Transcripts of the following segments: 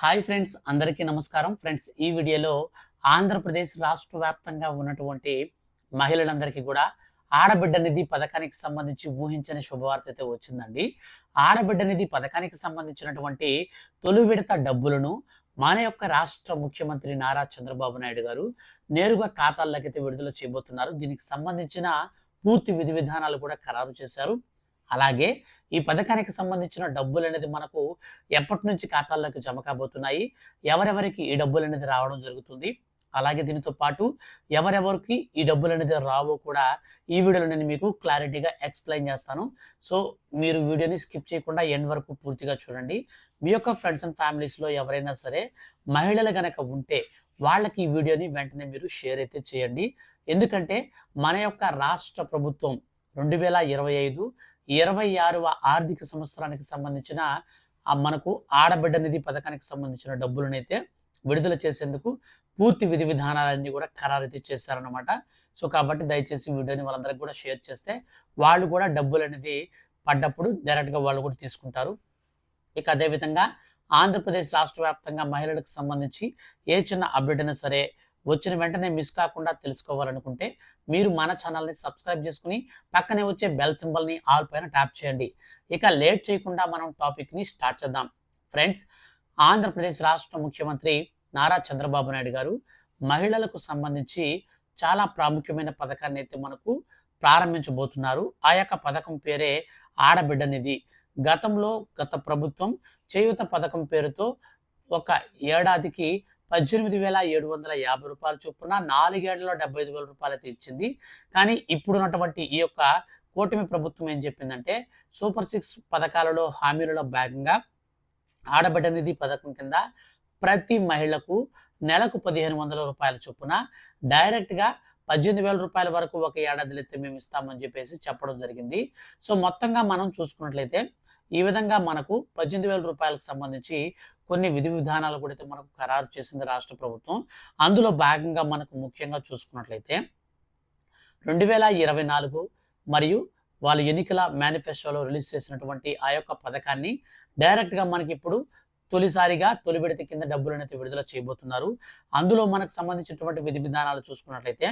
Hi friends అందరికీ నమస్కారం. Friends ఈ వీడియోలో ఆంధ్రప్రదేశ్ రాష్ట్ర వ్యాప్తంగా ఉన్నటువంటి మహిళలందరికీ కూడా ఆడబిడ్డ నిధి పథకానికి సంబంధించి ఊహించని శుభవార్త అయితే వచ్చిందండి. ఆడబిడ్డ నిధి పథకానికి సంబంధించినటువంటి తొలి విడత డబ్బులను మన యొక్క రాష్ట్ర ముఖ్యమంత్రి నారా చంద్రబాబు నాయుడు గారు నేరుగా ఖాతాల్లోకైతే విడుదల చేయబోతున్నారు. దీనికి సంబంధించిన పూర్తి విధి విధానాలు కూడా ఖరారు చేశారు. అలాగే ఈ పథకానికి సంబంధించిన డబ్బులు అనేది మనకు ఎప్పటి నుంచి ఖాతాల్లోకి జమ కాబోతున్నాయి? ఎవరెవరికి ఈ డబ్బులు అనేది రావడం జరుగుతుంది? అలాగే దీనితో పాటు ఎవరెవరికి ఈ డబ్బులు అనేది రావో కూడా ఈ వీడియోలో నేను మీకు క్లారిటీగా ఎక్స్ప్లెయిన్ చేస్తాను. సో మీరు వీడియోని స్కిప్ చేయకుండా ఎండ్ వరకు పూర్తిగా చూడండి. మీ యొక్క ఫ్రెండ్స్ అండ్ ఫ్యామిలీస్లో ఎవరైనా సరే మహిళలు కనుక ఉంటే వాళ్ళకి ఈ వీడియోని వెంటనే మీరు షేర్ అయితే చేయండి. ఎందుకంటే మన యొక్క రాష్ట్ర ప్రభుత్వం రెండు వేల ఇరవై ఐదు ఇరవై ఆరవ ఆర్థిక సంవత్సరానికి సంబంధించిన మనకు ఆడబిడ్డ నిధి పథకానికి సంబంధించిన డబ్బులనైతే విడుదల చేసేందుకు పూర్తి విధి విధానాలన్నీ కూడా ఖరారైతే చేశారనమాట సో కాబట్టి దయచేసి వీడియోని వాళ్ళందరికీ కూడా షేర్ చేస్తే వాళ్ళు కూడా డబ్బులు అనేది పడ్డప్పుడు డైరెక్ట్గా వాళ్ళు కూడా తీసుకుంటారు. ఇక అదేవిధంగా ఆంధ్రప్రదేశ్ రాష్ట్ర వ్యాప్తంగా మహిళలకు సంబంధించి ఏ చిన్న అప్డేట్ అయినా సరే వచ్చిన వెంటనే మిస్ కాకుండా తెలుసుకోవాలనుకుంటే మీరు మన ఛానల్ని సబ్స్క్రైబ్ చేసుకుని పక్కనే వచ్చే బెల్ సింబల్ని ఆల్ పైన ట్యాప్ చేయండి. ఇక లేట్ చేయకుండా మనం టాపిక్ని స్టార్ట్ చేద్దాం. ఫ్రెండ్స్ ఆంధ్రప్రదేశ్ రాష్ట్ర ముఖ్యమంత్రి నారా చంద్రబాబు నాయుడు గారు మహిళలకు సంబంధించి చాలా ప్రాముఖ్యమైన పథకాన్ని అయితే మనకు ప్రారంభించబోతున్నారు. ఆ యొక్క పథకం పేరే ఆడబిడ్డ నిధి. గతంలో గత ప్రభుత్వం చేయూత పథకం పేరుతో ఒక ఏడాదికి పద్దెనిమిది వేల ఏడు వందల యాభై రూపాయల చొప్పున నాలుగేళ్ళలో డెబ్బై ఐదు వేల రూపాయలు అయితే ఇచ్చింది. కానీ ఇప్పుడున్నటువంటి ఈ యొక్క కూటమి ప్రభుత్వం ఏం చెప్పిందంటే సూపర్ సిక్స్ పథకాలలో హామీలలో భాగంగా ఆడబిడ్డ నిధి పథకం కింద ప్రతి మహిళకు నెలకు పదిహేను వందల రూపాయల చొప్పున డైరెక్ట్గా పద్దెనిమిది వేల రూపాయల వరకు ఒక ఏడాదిలో అయితే మేము ఇస్తామని చెప్పేసి చెప్పడం జరిగింది. సో మొత్తంగా మనం చూసుకున్నట్లయితే ఈ విధంగా మనకు పద్దెనిమిది వేల రూపాయలకు సంబంధించి కొన్ని విధి విధానాలు కూడా అయితే మనకు ఖరారు చేసింది రాష్ట్ర ప్రభుత్వం. అందులో భాగంగా మనకు ముఖ్యంగా చూసుకున్నట్లయితే రెండు వేల ఇరవై నాలుగు మరియు వాళ్ళు ఎన్నికల మేనిఫెస్టోలో రిలీజ్ చేసినటువంటి ఆ యొక్క పథకాన్ని డైరెక్ట్గా మనకి ఇప్పుడు తొలిసారిగా తొలి విడత కింద డబ్బులు విడుదల చేయబోతున్నారు. అందులో మనకు సంబంధించినటువంటి విధి విధానాలు చూసుకున్నట్లయితే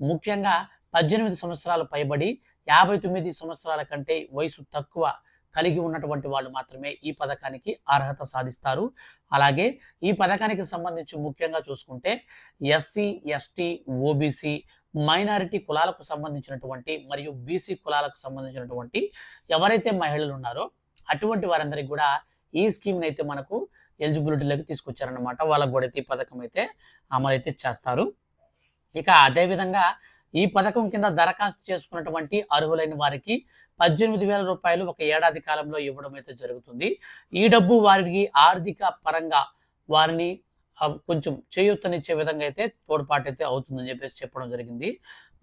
ముఖ్యంగా పద్దెనిమిది సంవత్సరాలు పైబడి యాభై తొమ్మిది సంవత్సరాల కంటే వయసు తక్కువ కలిగి ఉన్నటువంటి వాళ్ళు మాత్రమే ఈ పథకానికి అర్హత సాధిస్తారు. అలాగే ఈ పథకానికి సంబంధించి ముఖ్యంగా చూసుకుంటే ఎస్సీ ఎస్టీ ఓబీసీ మైనారిటీ కులాలకు సంబంధించినటువంటి మరియు బీసీ కులాలకు సంబంధించినటువంటి ఎవరైతే మహిళలు ఉన్నారో అటువంటి వారందరికీ కూడా ఈ స్కీమ్ని అయితే మనకు ఎలిజిబిలిటీలోకి తీసుకొచ్చారనమాట వాళ్ళకు కూడా అయితే ఈ పథకం అయితే అమలు అయితే చేస్తారు. ఇక అదేవిధంగా ఈ పథకం కింద దరఖాస్తు చేసుకున్నటువంటి అర్హులైన వారికి పద్దెనిమిది వేల రూపాయలు ఒక ఏడాది కాలంలో ఇవ్వడం అయితే జరుగుతుంది. ఈ డబ్బు వారికి ఆర్థిక పరంగా వారిని కొంచెం చేయూతనిచ్చే విధంగా అయితే తోడ్పాటు అయితే అవుతుందని చెప్పేసి చెప్పడం జరిగింది.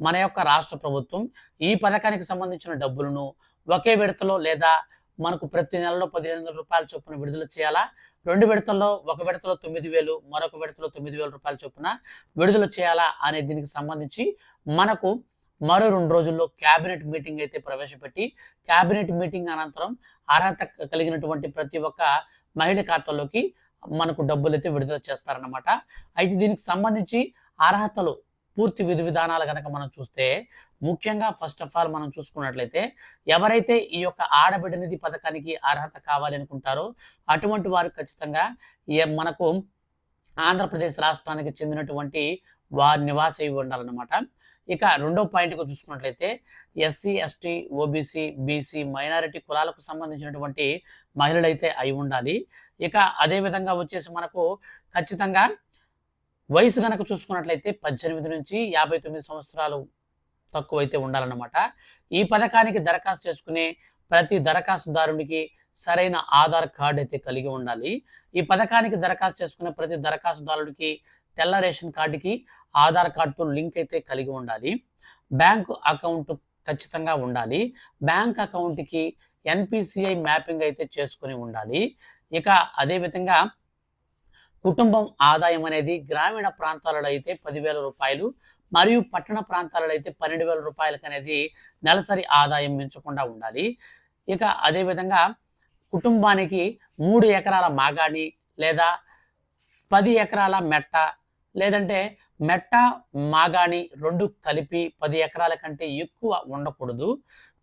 మన యొక్క రాష్ట్ర ప్రభుత్వం ఈ పథకానికి సంబంధించిన డబ్బులను ఒకే విడతలో లేదా మనకు ప్రతి నెలలో పదిహేను వందల రూపాయల చొప్పున విడుదల చేయాలా? రెండు విడతల్లో ఒక విడతలో తొమ్మిది వేలు మరొక విడతలో తొమ్మిది వేల రూపాయల చొప్పున విడుదల చేయాలా అనే దీనికి సంబంధించి మనకు మరో రెండు రోజుల్లో క్యాబినెట్ మీటింగ్ అయితే ప్రవేశపెట్టి క్యాబినెట్ మీటింగ్ అనంతరం అర్హత కలిగినటువంటి ప్రతి ఒక్క మహిళ ఖాతాలోకి మనకు డబ్బులు అయితే విడుదల చేస్తారన్నమాట. అయితే దీనికి సంబంధించి అర్హతలు పూర్తి విధి విధానాలు కనుక మనం చూస్తే ముఖ్యంగా ఫస్ట్ ఆఫ్ ఆల్ మనం చూసుకున్నట్లయితే ఎవరైతే ఈ యొక్క ఆడబిడ్డ నిధి పథకానికి అర్హత కావాలి అనుకుంటారో అటువంటి వారు ఖచ్చితంగా మనకు ఆంధ్రప్రదేశ్ రాష్ట్రానికి చెందినటువంటి వారి నివాస ఇవి ఉండాలన్నమాట. ఇక రెండో పాయింట్గా చూసుకున్నట్లయితే SC ST OBC BC minority కులాలకు సంబంధించినటువంటి మహిళలైతే అయి ఉండాలి. ఇక అదేవిధంగా వచ్చేసి మనకు ఖచ్చితంగా వయసు కనుక చూసుకున్నట్లయితే పద్దెనిమిది నుంచి యాభై తొమ్మిది సంవత్సరాలు తక్కువ అయితే ఉండాలన్నమాట. ఈ పథకానికి దరఖాస్తు చేసుకునే ప్రతి దరఖాస్తుదారునికి సరైన ఆధార్ కార్డు అయితే కలిగి ఉండాలి. ఈ పథకానికి దరఖాస్తు చేసుకునే ప్రతి దరఖాస్తుదారుడికి తెల్ల రేషన్ కార్డుకి ఆధార్ కార్డుతో లింక్ అయితే కలిగి ఉండాలి. బ్యాంకు అకౌంట్ ఖచ్చితంగా ఉండాలి. బ్యాంక్ అకౌంట్కి ఎన్పిసిఐ మ్యాపింగ్ అయితే చేసుకుని ఉండాలి. ఇక అదేవిధంగా కుటుంబం ఆదాయం అనేది గ్రామీణ ప్రాంతాలలో అయితే పదివేల రూపాయలు మరియు పట్టణ ప్రాంతాలలో అయితే పన్నెండు వేల రూపాయలకు అనేది నెలసరి ఆదాయం మించకుండా ఉండాలి. ఇక అదేవిధంగా కుటుంబానికి మూడు ఎకరాల మాగాణి లేదా పది ఎకరాల మెట్ట లేదంటే మెట్ట మాగాణి రెండు కలిపి పది ఎకరాల కంటే ఎక్కువ ఉండకూడదు.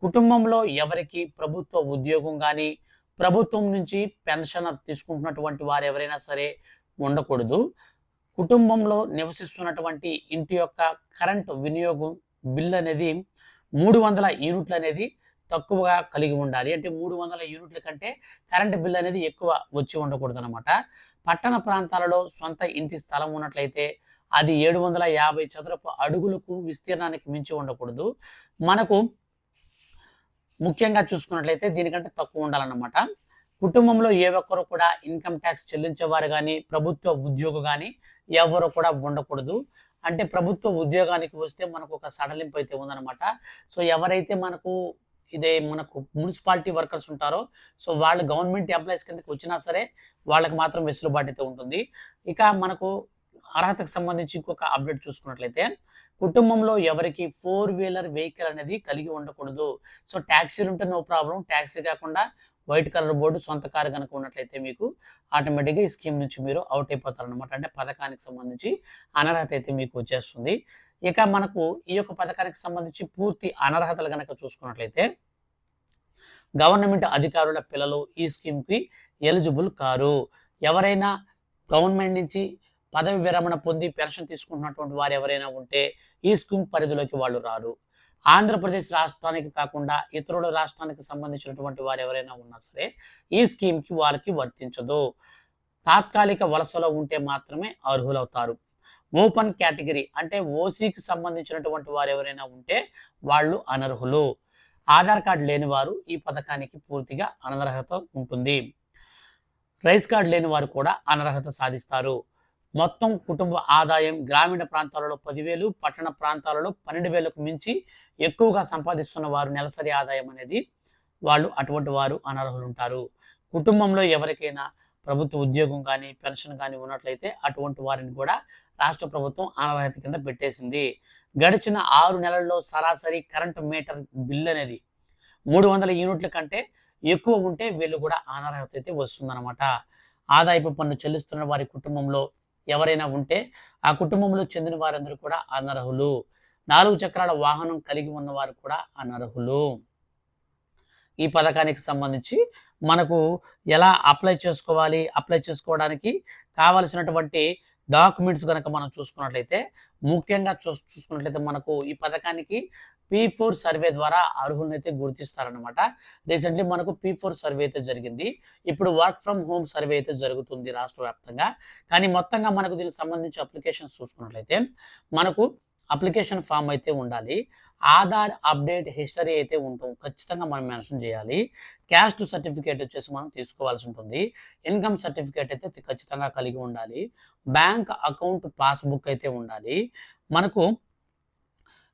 కుటుంబంలో ఎవరికి ప్రభుత్వ ఉద్యోగం కానీ ప్రభుత్వం నుంచి పెన్షన్ తీసుకుంటున్నటువంటి వారు ఎవరైనా సరే ఉండకూడదు. కుటుంబంలో నివసిస్తున్నటువంటి ఇంటి యొక్క కరెంటు వినియోగం బిల్ అనేది మూడు వందల యూనిట్లు అనేది తక్కువగా కలిగి ఉండాలి. అంటే మూడు వందల యూనిట్ల కంటే కరెంటు బిల్ అనేది ఎక్కువ వచ్చి ఉండకూడదు అనమాట పట్టణ ప్రాంతాలలో సొంత ఇంటి స్థలం ఉన్నట్లయితే అది ఏడు వందల యాభై చదరపు అడుగులకు విస్తీర్ణానికి మించి ఉండకూడదు. మనకు ముఖ్యంగా చూసుకున్నట్లయితే దీనికంటే తక్కువ ఉండాలన్నమాట. కుటుంబంలో ఏ ఒక్కరు కూడా ఇన్కమ్ ట్యాక్స్ చెల్లించేవారు కానీ ప్రభుత్వ ఉద్యోగం కానీ ఎవరు కూడా ఉండకూడదు. అంటే ప్రభుత్వ ఉద్యోగానికి వస్తే మనకు ఒక సడలింపు అయితే ఉందన్నమాట. సో ఎవరైతే మనకు ఇదే మనకు మున్సిపాలిటీ వర్కర్స్ ఉంటారో సో వాళ్ళు గవర్నమెంట్ ఎంప్లాయీస్ కిందకి వచ్చినా సరే వాళ్ళకి మాత్రం వెసులుబాటు అయితే ఉంటుంది. ఇక మనకు అర్హతకు సంబంధించి ఇంకొక అప్డేట్ చూసుకున్నట్లయితే కుటుంబంలో ఎవరికి ఫోర్ వీలర్ వెహికల్ అనేది కలిగి ఉండకూడదు. సో ట్యాక్సీలు ఉంటే నో ప్రాబ్లం. ట్యాక్సీ కాకుండా వైట్ కలర్ బోర్డు సొంత కారు కనుక ఉన్నట్లయితే మీకు ఆటోమేటిక్గా ఈ స్కీమ్ నుంచి మీరు అవుట్ అయిపోతారు అనమాట అంటే పథకానికి సంబంధించి అనర్హత అయితే మీకు వచ్చేస్తుంది. ఇక మనకు ఈ యొక్క పథకానికి సంబంధించి పూర్తి అనర్హతలు కనుక చూసుకున్నట్లయితే గవర్నమెంట్ అధికారుల పిల్లలు ఈ స్కీమ్కి ఎలిజిబుల్ కారు. ఎవరైనా గవర్నమెంట్ నుంచి పదవి విరమణ పొంది పెన్షన్ తీసుకుంటున్నటువంటి వారు ఎవరైనా ఉంటే ఈ స్కీమ్ పరిధిలోకి వాళ్ళు రారు. ఆంధ్రప్రదేశ్ రాష్ట్రానికి కాకుండా ఇతరుల రాష్ట్రానికి సంబంధించినటువంటి వారు ఎవరైనా ఉన్నా సరే ఈ స్కీమ్కి వారికి వర్తించదు. తాత్కాలిక వలసలో ఉంటే మాత్రమే అర్హులవుతారు. ఓపెన్ కేటగిరీ అంటే ఓసీకి సంబంధించినటువంటి వారు ఎవరైనా ఉంటే వాళ్ళు అనర్హులు. ఆధార్ కార్డు లేని వారు ఈ పథకానికి పూర్తిగా అనర్హత ఉంటుంది. రైస్ కార్డు లేని వారు కూడా అనర్హత సాధిస్తారు. మొత్తం కుటుంబ ఆదాయం గ్రామీణ ప్రాంతాలలో పదివేలు పట్టణ ప్రాంతాలలో పన్నెండు వేలకు మించి ఎక్కువగా సంపాదిస్తున్న వారు నెలసరి ఆదాయం అనేది వాళ్ళు అటువంటి వారు అనర్హులు ఉంటారు కుటుంబంలో ఎవరికైనా ప్రభుత్వ ఉద్యోగం కానీ పెన్షన్ కానీ ఉన్నట్లయితే అటువంటి వారిని కూడా రాష్ట్ర ప్రభుత్వం అనర్హత కింద పెట్టేసింది. గడిచిన ఆరు నెలల్లో సరాసరి కరెంటు మీటర్ బిల్ అనేది మూడు వందల యూనిట్ల కంటే ఎక్కువ ఉంటే వీళ్ళు కూడా అనర్హత అయితే వస్తుందన్నమాట. ఆదాయపు పన్ను చెల్లిస్తున్న వారి కుటుంబంలో ఎవరైనా ఉంటే ఆ కుటుంబంలో చెందిన వారందరూ కూడా అనర్హులు. నాలుగు చక్రాల వాహనం కలిగి ఉన్నవారు కూడా అనర్హులు. ఈ పథకానికి సంబంధించి మనకు ఎలా అప్లై చేసుకోవాలి అప్లై చేసుకోవడానికి కావలసినటువంటి డాక్యుమెంట్స్ కనుక మనం చూసుకున్నట్లయితే ముఖ్యంగా చూ చూసుకున్నట్లయితే మనకు ఈ పథకానికి పీ ఫోర్ సర్వే ద్వారా అర్హులను అయితే గుర్తిస్తారనమాట రీసెంట్లీ మనకు పీ ఫోర్ సర్వే అయితే జరిగింది. ఇప్పుడు వర్క్ ఫ్రమ్ హోమ్ సర్వే అయితే జరుగుతుంది రాష్ట్ర వ్యాప్తంగా. కానీ మొత్తంగా మనకు దీనికి సంబంధించి అప్లికేషన్స్ చూసుకున్నట్లయితే మనకు అప్లికేషన్ ఫామ్ అయితే ఉండాలి. ఆధార్ అప్డేట్ హిస్టరీ అయితే ఉంటుంది ఖచ్చితంగా మనం మెన్షన్ చేయాలి. క్యాస్ట్ సర్టిఫికేట్ వచ్చేసి మనం తీసుకోవాల్సి ఉంటుంది. ఇన్కమ్ సర్టిఫికేట్ అయితే ఖచ్చితంగా కలిగి ఉండాలి. బ్యాంక్ అకౌంట్ పాస్బుక్ అయితే ఉండాలి. మనకు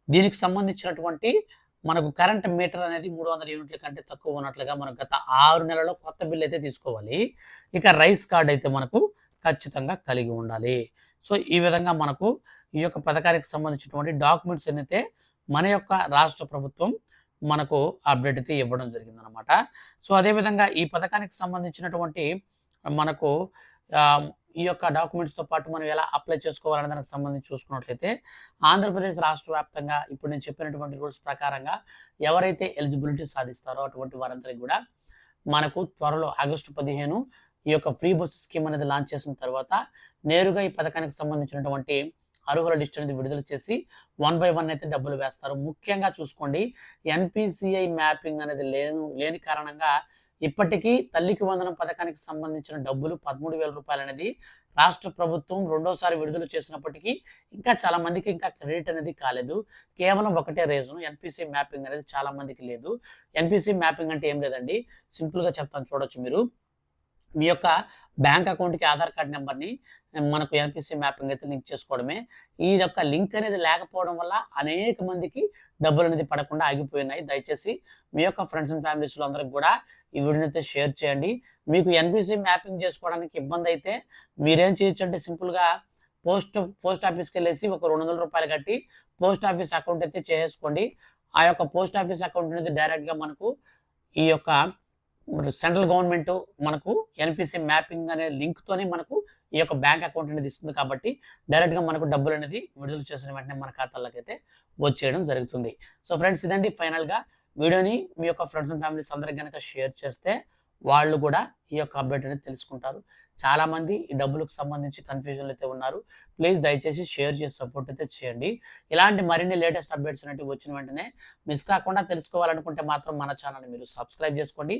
దీనికి సంబంధించినటువంటి మనకు కరెంట్ మీటర్ అనేది మూడు వందల యూనిట్ల కంటే తక్కువ ఉన్నట్లుగా మనకు గత ఆరు నెలలో కొత్త బిల్ అయితే తీసుకోవాలి. ఇక రైస్ కార్డ్ అయితే మనకు ఖచ్చితంగా కలిగి ఉండాలి. సో ఈ విధంగా మనకు ఈ యొక్క పథకానికి సంబంధించినటువంటి డాక్యుమెంట్స్ అయితే మన యొక్క రాష్ట్ర ప్రభుత్వం మనకు అప్డేట్ అయితే ఇవ్వడం జరిగిందనమాట సో అదేవిధంగా ఈ పథకానికి సంబంధించినటువంటి మనకు ఈ యొక్క డాక్యుమెంట్స్తో పాటు మనం ఎలా అప్లై చేసుకోవాలనే దానికి సంబంధించి చూసుకున్నట్లయితే ఆంధ్రప్రదేశ్ రాష్ట్ర వ్యాప్తంగా ఇప్పుడు నేను చెప్పినటువంటి రూల్స్ ప్రకారంగా ఎవరైతే ఎలిజిబిలిటీ సాధిస్తారో అటువంటి వారందరికీ కూడా మనకు త్వరలో ఆగస్టు పదిహేను ఈ యొక్క ఫ్రీ బస్ స్కీమ్ అనేది లాంచ్ చేసిన తర్వాత నేరుగా ఈ పథకానికి సంబంధించినటువంటి అర్హుల లిస్ట్ అనేది విడుదల చేసి వన్ బై వన్ అయితే డబ్బులు వేస్తారు. ముఖ్యంగా చూసుకోండి ఎన్పిసిఐ మ్యాపింగ్ అనేది లేను లేని కారణంగా ఇప్పటికీ తల్లికి వందనం పథకానికి సంబంధించిన డబ్బులు పదమూడు వేల రూపాయలు అనేది రాష్ట్ర ప్రభుత్వం రెండోసారి విడుదల చేసినప్పటికీ ఇంకా చాలా మందికి ఇంకా క్రెడిట్ అనేది కాలేదు. కేవలం ఒకటే రీజన్ ఎన్పిసి మ్యాపింగ్ అనేది చాలా మందికి లేదు. ఎన్పిసి మ్యాపింగ్ అంటే ఏం లేదండి. సింపుల్గా చెప్తాను చూడొచ్చు మీరు. మీ యొక్క బ్యాంక్ అకౌంట్కి ఆధార్ కార్డ్ నెంబర్ని మనకు ఎన్పిసి మ్యాపింగ్ అయితే లింక్ చేసుకోవడమే. ఈ యొక్క లింక్ అనేది లేకపోవడం వల్ల అనేక మందికి డబ్బులు అనేది పడకుండా ఆగిపోయినాయి. దయచేసి మీ యొక్క ఫ్రెండ్స్ అండ్ ఫ్యామిలీస్లో అందరికి కూడా ఈ వీడియోని అయితే షేర్ చేయండి. మీకు ఎన్పిసి మ్యాపింగ్ చేసుకోవడానికి ఇబ్బంది అయితే మీరేం చేయొచ్చు అంటే సింపుల్గా పోస్ట్ పోస్ట్ ఆఫీస్కి వెళ్ళేసి ఒక రెండు వందల రూపాయలు కట్టి పోస్ట్ ఆఫీస్ అకౌంట్ అయితే చేసుకోండి ఆ యొక్క పోస్ట్ ఆఫీస్ అకౌంట్ అనేది డైరెక్ట్గా మనకు ఈ యొక్క సెంట్రల్ గవర్నమెంట్ మనకు ఎన్పిసి మ్యాపింగ్ అనే లింక్తోనే మనకు ఈ యొక్క బ్యాంక్ అకౌంట్ అనేది ఇస్తుంది కాబట్టి డైరెక్ట్గా మనకు డబ్బులు అనేది విడుదల చేసిన వెంటనే మన ఖాతాలోకి అయితే వచ్చేయడం జరుగుతుంది. సో ఫ్రెండ్స్ ఇదండి ఫైనల్గా. వీడియోని మీ యొక్క ఫ్రెండ్స్ అండ్ ఫ్యామిలీస్ అందరికి కనుక షేర్ చేస్తే వాళ్ళు కూడా ఈ యొక్క అప్డేట్ అనేది తెలుసుకుంటారు. చాలామంది ఈ డబ్బులకు సంబంధించి కన్ఫ్యూజన్లు అయితే ఉన్నారు. ప్లీజ్ దయచేసి షేర్ చేసి సపోర్ట్ అయితే చేయండి. ఇలాంటి మరిన్ని లేటెస్ట్ అప్డేట్స్ అనేవి వచ్చిన వెంటనే మిస్ కాకుండా తెలుసుకోవాలనుకుంటే మాత్రం మన ఛానల్ మీరు సబ్స్క్రైబ్ చేసుకోండి.